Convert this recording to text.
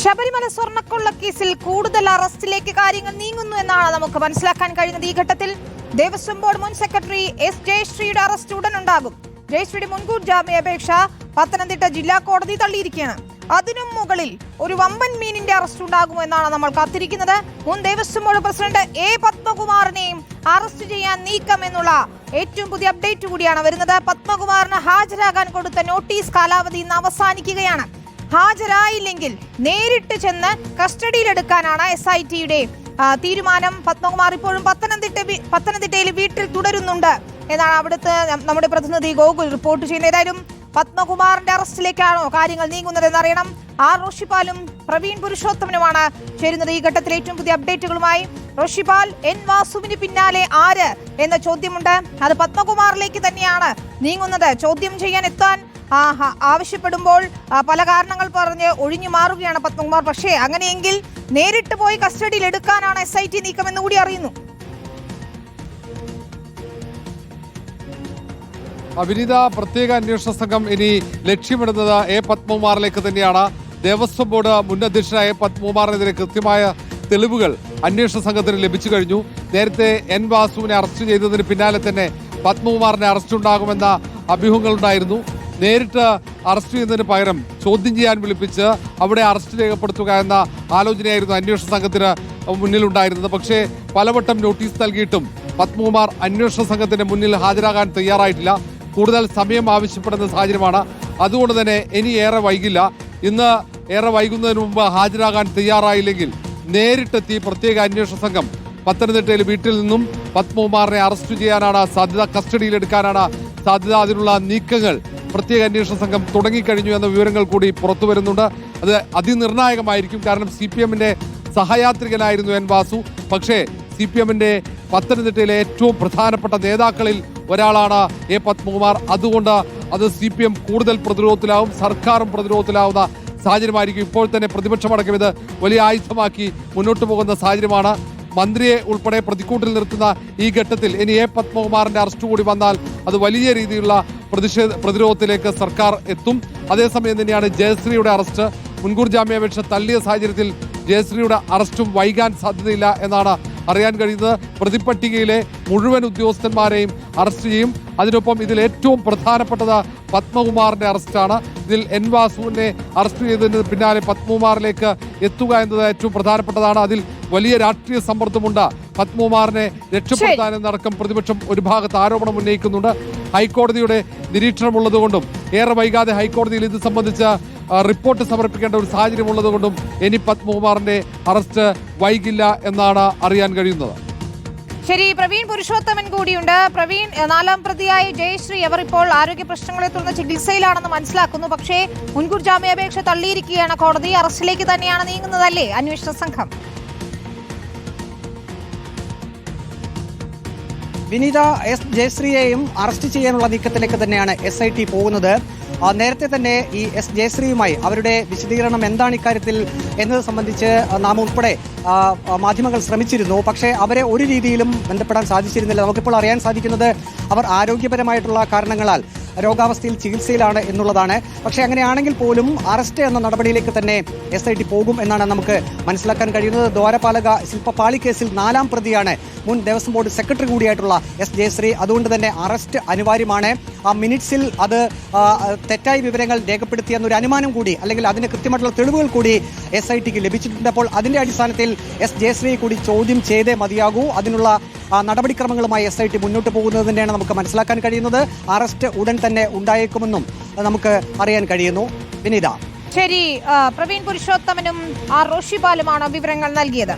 ശബരിമല സ്വർണക്കൊള്ള കേസിൽ കൂടുതൽ അറസ്റ്റിലേക്ക് കാര്യങ്ങൾ നീങ്ങുന്നു എന്നാണ് നമുക്ക് മനസ്സിലാക്കാൻ കഴിയുന്നത് ഈ ഘട്ടത്തിൽ. ദേവസ്വം ബോർഡ് മുൻ സെക്രട്ടറി എസ് ജയശ്രീയുടെ അറസ്റ്റ് ഉടൻ ഉണ്ടാകും ജയശ്രീയുടെ മുൻകൂർ ജാമ്യാപേക്ഷ പത്തനംതിട്ട ജില്ലാ കോടതി തള്ളിയിരിക്കുകയാണ്. അതിനും മുകളിൽ ഒരു വമ്പൻ മീനിന്റെ അറസ്റ്റ് ഉണ്ടാകുമോ എന്നാണ് നമ്മൾ കാത്തിരിക്കുന്നത്. മുൻ ദേവസ്വം ബോർഡ് പ്രസിഡന്റ് എ പത്മകുമാറിനെയും അറസ്റ്റ് ചെയ്യാൻ നീക്കം എന്നുള്ള ഏറ്റവും പുതിയ അപ്ഡേറ്റ് കൂടിയാണ് വരുന്നത്. പത്മകുമാറിന് ഹാജരാകാൻ കൊടുത്ത നോട്ടീസ് കാലാവധി ഇന്ന് അവസാനിക്കുകയാണ്. ഹാജരായില്ലെങ്കിൽ നേരിട്ട് ചെന്ന് കസ്റ്റഡിയിലെടുക്കാനാണ് എസ് ഐ ടിയുടെ തീരുമാനം. പത്മകുമാർ ഇപ്പോഴും പത്തനംതിട്ട പത്തനംതിട്ടയിൽ വീട്ടിൽ തുടരുന്നുണ്ട് എന്നാണ് അവിടുത്തെ നമ്മുടെ പ്രതിനിധി ഗോകുൽ റിപ്പോർട്ട് ചെയ്യുന്നത്. ഏതായാലും പത്മകുമാറിന്റെ അറസ്റ്റിലേക്കാണോ കാര്യങ്ങൾ നീങ്ങുന്നത് എന്നറിയണം ആർ. റോഷിപ്പാലും പ്രവീൺ പുരുഷോത്തമനുമാണ് ചേരുന്നത്. ഈ ഘട്ടത്തിൽ ഏറ്റവും പുതിയ അപ്ഡേറ്റുകളുമായി റോഷിപ്പാൽ എൻ. വാസുവിന് പിന്നാലെ ആര് എന്ന ചോദ്യമുണ്ട്. അത് പത്മകുമാറിലേക്ക് തന്നെയാണ് നീങ്ങുന്നത്. ചോദ്യം ചെയ്യാൻ എത്താൻ ആവശ്യപ്പെടുമ്പോൾ പല കാരണങ്ങൾ പറഞ്ഞ് ഒഴിഞ്ഞു മാറുകയാണ് പത്മകുമാർ. പക്ഷേ അങ്ങനെയെങ്കിൽ നേരിട്ട് പോയി കസ്റ്റഡിയിൽ എടുക്കാനാണ് എസ് ഐ ടി നീക്കമെന്ന് കൂടി അറിയുന്നു. അഭിനീത പ്രത്യേക അന്വേഷണ സംഘം ഇനി ലക്ഷ്യമിടുന്നത് എ പത്മകുമാറിലേക്ക് തന്നെയാണ്. ദേവസ്വം ബോർഡ് മുൻ അധ്യക്ഷനായ പത്മകുമാറിനെതിരെ കൃത്യമായ തെളിവുകൾ അന്വേഷണ സംഘത്തിന് ലഭിച്ചു കഴിഞ്ഞു. നേരത്തെ എൻ വാസുവിനെ അറസ്റ്റ് ചെയ്തതിന് പിന്നാലെ തന്നെ പത്മകുമാറിനെ അറസ്റ്റ് ഉണ്ടാകുമെന്ന അഭ്യൂഹങ്ങളുണ്ടായിരുന്നു. നേരിട്ട് അറസ്റ്റ് ചെയ്യുന്നതിന് പകരം ചോദ്യം ചെയ്യാൻ വിളിപ്പിച്ച് അവിടെ അറസ്റ്റ് രേഖപ്പെടുത്തുക എന്ന ആലോചനയായിരുന്നു അന്വേഷണ സംഘത്തിന് മുന്നിലുണ്ടായിരുന്നത്. പക്ഷേ പലവട്ടം നോട്ടീസ് നൽകിയിട്ടും പത്മകുമാർ അന്വേഷണ സംഘത്തിന്റെ മുന്നിൽ ഹാജരാകാൻ തയ്യാറായിട്ടില്ല. കൂടുതൽ സമയം ആവശ്യപ്പെടുന്ന സാഹചര്യമാണ്. അതുകൊണ്ട് തന്നെ ഇനി ഏറെ വൈകില്ല. ഇന്ന് ഏറെ വൈകുന്നതിന് മുമ്പ് ഹാജരാകാൻ തയ്യാറായില്ലെങ്കിൽ നേരിട്ടെത്തി പ്രത്യേക അന്വേഷണ സംഘം പത്തനംതിട്ടയിൽ വീട്ടിൽ നിന്നും പത്മകുമാറിനെ അറസ്റ്റ് ചെയ്യാനാണ് സാധ്യത. കസ്റ്റഡിയിലെടുക്കാനാണ് സാധ്യത അതിനുള്ള നീക്കങ്ങൾ പ്രത്യേക അന്വേഷണ സംഘം തുടങ്ങിക്കഴിഞ്ഞു എന്ന വിവരങ്ങൾ കൂടി പുറത്തു വരുന്നുണ്ട്. അത് അതിനിർണായകമായിരിക്കും. കാരണം സി പി എമ്മിന്റെ സഹയാത്രികനായിരുന്നു എൻ വാസു. പക്ഷേ സി പി എമ്മിന്റെ പത്തനംതിട്ടയിലെ ഏറ്റവും പ്രധാനപ്പെട്ട നേതാക്കളിൽ ഒരാളാണ് എ പത്മകുമാർ. അതുകൊണ്ട് അത് സി പി എം കൂടുതൽ പ്രതിരോധത്തിലാവും സർക്കാരും പ്രതിരോധത്തിലാവുന്ന സാഹചര്യമായിരിക്കും. ഇപ്പോൾ തന്നെ പ്രതിപക്ഷമടക്കം ഇത് വലിയ ആയുധമാക്കി മുന്നോട്ട് പോകുന്ന സാഹചര്യമാണ്. മന്ത്രിയെ ഉൾപ്പെടെ പ്രതിക്കൂട്ടിൽ നിർത്തുന്ന ഈ ഘട്ടത്തിൽ ഇനി എ പത്മകുമാറിന്റെ അറസ്റ്റ് കൂടി വന്നാൽ അത് വലിയ രീതിയിലുള്ള പ്രതിഷേധ പ്രതിരോധത്തിലേക്ക് സർക്കാർ എത്തും. അതേസമയം തന്നെയാണ് ജയശ്രീയുടെ അറസ്റ്റ്. മുൻകൂർ ജാമ്യാപേക്ഷ തള്ളിയ സാഹചര്യത്തിൽ ജയശ്രീയുടെ അറസ്റ്റും വൈകാൻ സാധ്യതയില്ല എന്നാണ് അറിയാൻ കഴിയുന്നത് പ്രതിപട്ടികയിലെ മുഴുവൻ ഉദ്യോഗസ്ഥന്മാരെയും അറസ്റ്റ് ചെയ്യും. അതിനൊപ്പം ഇതിൽ ഏറ്റവും പ്രധാനപ്പെട്ടത് പത്മകുമാറിന്റെ അറസ്റ്റാണ്. ഇതിൽ എൻ വാസുവിനെ അറസ്റ്റ് ചെയ്തതിന് പിന്നാലെ പത്മകുമാറിലേക്ക് എത്തുക എന്നത് ഏറ്റവും പ്രധാനപ്പെട്ടതാണ്. അതിൽ വലിയ രാഷ്ട്രീയ സമ്മർദ്ദമുണ്ട്. പത്മകുമാറിനെ രക്ഷപ്പെടുത്താനെന്നടക്കം പ്രതിപക്ഷം ഒരു ഭാഗത്ത് ആരോപണം ഉന്നയിക്കുന്നുണ്ട്. ഹൈക്കോടതിയുടെ നിരീക്ഷണമുള്ളതുകൊണ്ടും ഏറെ വൈകാതെ ഹൈക്കോടതിയിൽ ഇത് സംബന്ധിച്ച റിപ്പോർട്ട് സമർപ്പിക്കേണ്ട ഒരു സാഹചര്യം ഉള്ളതുകൊണ്ടും എനി പത്മകുമാറിന്റെ അറസ്റ്റ് വൈകില്ല എന്നാണ് അറിയാൻ കഴിയുന്നത്. ശരി പ്രവീൺ പുരുഷോത്തമൻ കൂടിയുണ്ട്. പ്രവീൺ നാലാം പ്രതിയായ ജയശ്രീ അവർ ഇപ്പോൾ ആരോഗ്യ പ്രശ്നങ്ങളെ തുടർന്ന് ചികിത്സയിലാണെന്ന് മനസ്സിലാക്കുന്നു. പക്ഷേ മുൻകൂർ ജാമ്യാപേക്ഷ തള്ളിയിരിക്കുകയാണ് കോടതി. അറസ്റ്റിലേക്ക് തന്നെയാണ് നീങ്ങുന്നതല്ലേ? അന്വേഷണ സംഘം. വിനീത എസ് ജയശ്രീയെയും അറസ്റ്റ് ചെയ്യാനുള്ള നീക്കത്തിലേക്ക് തന്നെയാണ് എസ് ഐ ടി പോകുന്നത്. നേരത്തെ തന്നെ ഈ എസ് ജയശ്രീയുമായി അവരുടെ വിശദീകരണം എന്താണ് ഇക്കാര്യത്തിൽ എന്നത് സംബന്ധിച്ച് നാം ഉൾപ്പെടെ മാധ്യമങ്ങൾ ശ്രമിച്ചിരുന്നു. പക്ഷേ അവരെ ഒരു രീതിയിലും ബന്ധപ്പെടാൻ സാധിച്ചിരുന്നില്ല. നമുക്കിപ്പോൾ അറിയാൻ സാധിക്കുന്നത് അവർ ആരോഗ്യപരമായിട്ടുള്ള കാരണങ്ങളാൽ. രോഗാവസ്ഥയിൽ ചികിത്സയിലാണ് എന്നുള്ളതാണ്. പക്ഷേ അങ്ങനെയാണെങ്കിൽ പോലും അറസ്റ്റ് എന്ന നടപടിയിലേക്ക് തന്നെ എസ് ഐ ടി പോകും എന്നാണ് നമുക്ക് മനസ്സിലാക്കാൻ കഴിയുന്നത്. ദ്വാരപാലക ശില്പപാളി കേസിൽ നാലാം പ്രതിയാണ്. മുൻ ദേവസ്വം ബോർഡ് സെക്രട്ടറി കൂടിയായിട്ടുള്ള എസ് ജയശ്രീ. അതുകൊണ്ട് തന്നെ അറസ്റ്റ് അനിവാര്യമാണ്. ആ മിനിറ്റ്സിൽ അത് തെറ്റായ വിവരങ്ങൾ രേഖപ്പെടുത്തിയെന്നൊരു അനുമാനം കൂടി അല്ലെങ്കിൽ അതിന് കൃത്യമായിട്ടുള്ള തെളിവുകൾ കൂടി എസ് ഐ ടിക്ക് ലഭിച്ചിട്ടുണ്ട്. അപ്പോൾ അടിസ്ഥാനത്തിൽ എസ് ജയശ്രീയെ കൂടി ചോദ്യം ചെയ്തേ മതിയാകൂ. അതിനുള്ള നടപടിക്രമങ്ങളുമായി എസ് ഐ ടി മുന്നോട്ട് പോകുന്നത് തന്നെയാണ് നമുക്ക് മനസ്സിലാക്കാൻ കഴിയുന്നത്. അറസ്റ്റ് ഉടൻ തന്നെ ഉണ്ടായേക്കുമെന്നും നമുക്ക് അറിയാൻ കഴിയുന്നു. വിനീത. ശരി പ്രവീൺ പുരുഷോത്തമനും ആർ റോഷിപാലുമാണ് വിവരങ്ങൾ നൽകിയത്.